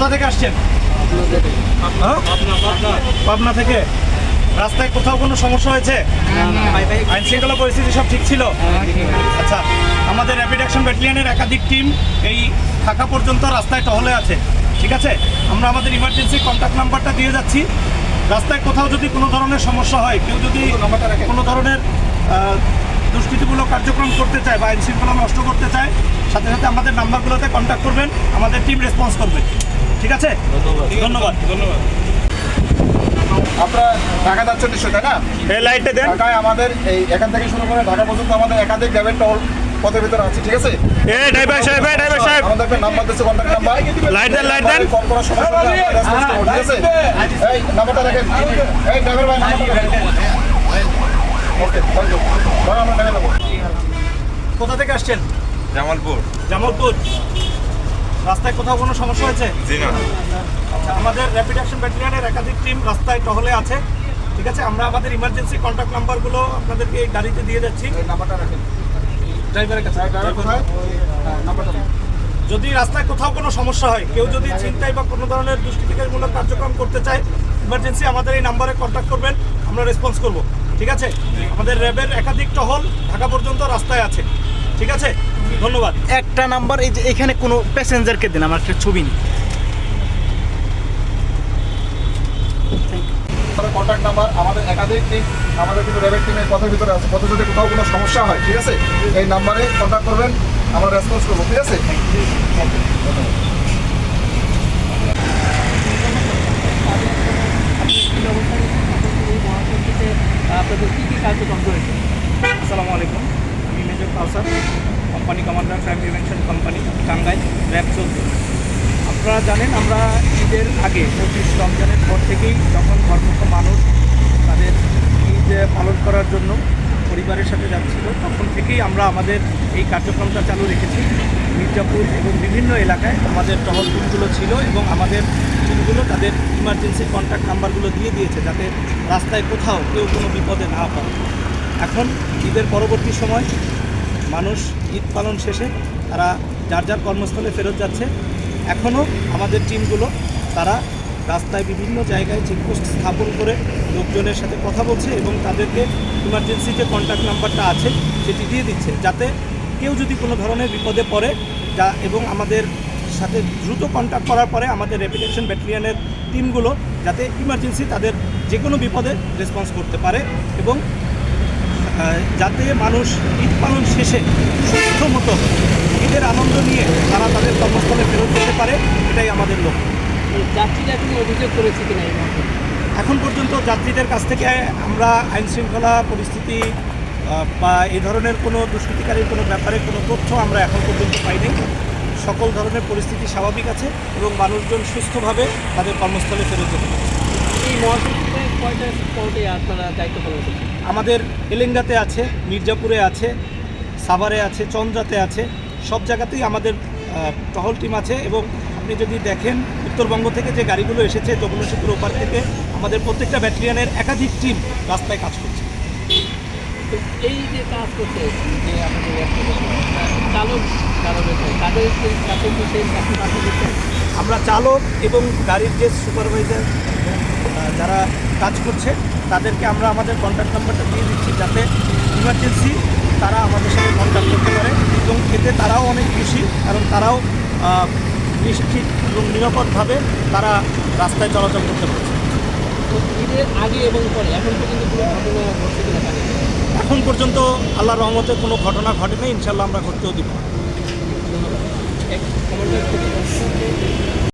কোথা থেকে আসছেন? হ্যাঁ? পাবনা থেকে। রাস্তায় কোথাও কোনো সমস্যা হয়েছে? আইন শৃঙ্খলা পরিস্থিতি সব ঠিক ছিল? আচ্ছা আমাদের র্যাপিড অ্যাকশন ব্যাটালিয়নের একাধিক টিম এই থাকা পর্যন্ত রাস্তায় টহলে আছে। ঠিক আছে? আমরা আমাদের ইমার্জেন্সি কন্ট্যাক্ট নাম্বারটা দিয়ে যাচ্ছি। রাস্তায় কোথাও যদি কোনো ধরনের সমস্যা হয়, কেউ যদি কোনো ধরনের দুষ্কৃতিমূলক কার্যক্রম করতে চায় বা আইন শৃঙ্খলা নষ্ট করতে চায়, সাথে সাথে আমাদের নাম্বারগুলোতে কন্ট্যাক্ট করবেন, আমাদের টিম রেসপন্স করবে। ঠিক আছে? ধন্যবাদ। ধন্যবাদ। আপনারা ঢাকা যাচ্ছেন নিশ্চয়ই তাই না? এই লাইটটা দেন। ঢাকায় আমাদের এই এখান থেকে শুরু করে ঢাকা পর্যন্ত আমাদের একাধিক গ্যাবের টল পথের ভিতরে আছে ঠিক আছে? এ ড্রাইভার সাহেব এই ড্রাইভার সাহেব। আমাদের একটা নাম্বার দিচ্ছে কন্ট্যাক্ট নাম্বার। লাইট দেন, লাইট দেন। কল করার সময় সঙ্গে আমরা রেসপন্স ঠিক আছে? এই নাম্বারটা রাখেন। এই ড্রাইভার ভাই ওকে থ্যাংক ইউ আমরা কোথা থেকে আসছেন? জামালপুর। জামালপুর। রাস্তায় কোথাও কোনো সমস্যা হয়েছে? জি না। আচ্ছা আমাদের র্যাপিড অ্যাকশন ব্যাটালিয়নের একাধিক টিম রাস্তায় টহলে আছে। ঠিক আছে আমরা আমাদের ইমার্জেন্সি কন্ট্যাক্ট নাম্বারগুলো আপনাদেরকে এই গাড়িতে দিয়ে যাচ্ছি। নাম্বারটা রাখেন। ড্রাইভারের কাছে। ড্রাইভার কোথায় হ্যাঁ, নাম্বারটা যদি রাস্তায় কোথাও কোনো সমস্যা হয় কেউ যদি চিন্তায় বা কোনো ধরনের দুষ্কৃতিকারীমূলক কার্যক্রম করতে চায় ইমার্জেন্সি আমাদের এই নাম্বারে কন্ট্যাক্ট করবেন আমরা রেসপন্স করব। ঠিক আছে? আমাদের র্যাবের একাধিক টহল ঢাকা পর্যন্ত রাস্তায় আছে। ঠিক আছে ধন্যবাদ একটা নাম্বার এই যে এখানে কোনো প্যাসেঞ্জারকে দিন আমার একটা ছবি নেই কন্ট্যাক্ট নাম্বার আমাদের একাধিক টিম আমাদের কিন্তু র্যাবের টিমের পথের ভিতরে আছে পথে যদি কোথাও কোনো সমস্যা হয় ঠিক আছে এই নাম্বারে কন্ট্যাক্ট করবেন আমরা রেসপন্স করব ঠিক আছে আপনাদের কী কী কার্যক্রম রয়েছে আসসালামু আলাইকুম major Kausar company commander crime prevention company Tangail RAB চলছে আপনারা জানেন, আমরা ঈদের আগে, পঁচিশ রমজানের পর থেকেই যখন ধর্মস্থ মানুষ তাদের ঈদ পালন করার জন্য পরিবারের সাথে যাচ্ছিল, তখন থেকেই আমরা আমাদের এই কার্যক্রমটা চালু রেখেছি। মির্জাপুর এবং বিভিন্ন এলাকায় আমাদের টহল টিমগুলো ছিল এবং আমাদের টিমগুলো তাদের ইমার্জেন্সি কন্ট্যাক্ট নাম্বারগুলো দিয়ে দিয়েছে যাতে রাস্তায় কোথাও কেউ কোনো বিপদে না পড়ে। এখন ঈদের পরবর্তী সময় মানুষ ঈদ পালন শেষে তারা যার যার কর্মস্থলে ফেরত যাচ্ছে। এখনও আমাদের টিমগুলো তারা রাস্তায় বিভিন্ন জায়গায় চেকপোস্ট স্থাপন করে লোকজনের সাথে কথা বলছে এবং তাদেরকে ইমার্জেন্সি যে কন্ট্যাক্ট নাম্বারটা আছে, সেটি দিয়ে দিচ্ছে। যাতে কেউ যদি কোনো ধরনের বিপদে পড়ে, যা এবং আমাদের সাথে দ্রুত কন্ট্যাক্ট করার পরে আমাদের রেপিটেশন ব্যাটালিয়নের টিমগুলো যাতে ইমার্জেন্সি তাদের যে কোনো বিপদে রেসপন্স করতে পারে এবং যাতে মানুষ ঈদ পালন শেষে সুস্থ মতো ঈদের আনন্দ নিয়ে তারা তাদের কর্মস্থলে ফেরত যেতে পারে এটাই আমাদের লক্ষ্য। যাত্রীরা কোনো অভিযোগ করেছে কিনা এই এখন পর্যন্ত যাত্রীদের কাছ থেকে আমরা আইন শৃঙ্খলা পরিস্থিতি বা এই ধরনের কোনো দুষ্কৃতিকারীর কোনো ব্যাপারে কোনো তথ্য আমরা এখন পর্যন্ত পাইনি। সকল ধরনের পরিস্থিতি স্বাভাবিক আছে এবং মানুষজন সুস্থভাবে তাদের কর্মস্থলে ফেরত যেতে পারে এই মহাসড়কে কয়টা আপনারা দায়িত্ব পালন করছেন? আমাদের এলেঙ্গাতে আছে, মির্জাপুরে আছে, সাভারে আছে, চন্দ্রাতে আছে, সব জায়গাতেই আমাদের টহল টিম আছে এবং আপনি যদি দেখেন উত্তরবঙ্গ থেকে যে গাড়িগুলো এসেছে যমুনা সেতুর ওপার থেকে, আমাদের প্রত্যেকটা ব্যাটালিয়নের একাধিক টিম রাস্তায় কাজ করছে। এই যে কাজ করছে, যে আমাদের চালক তাদের সেই আমরা চালক এবং গাড়ির যে সুপারভাইজার যারা কাজ করছে তাদেরকে আমরা আমাদের কন্ট্যাক্ট নাম্বারটা দিয়ে দিচ্ছি যাতে ইমার্জেন্সি তারা আমাদের সাথে কন্ট্যাক্ট করতে পারে এবং এতে তারাও অনেক খুশি কারণ তারাও নিশ্চিত এবং নিরাপদভাবে তারা রাস্তায় চলাচল করতে পারছে। ঈদের আগে এবং পরে এখন পর্যন্ত কোনো ঘটনা ঘটছে কিনা এখন পর্যন্ত আল্লাহ রহমতে কোনো ঘটনা ঘটেনি ইনশাল্লাহ আমরা ঘটতেও দিব না।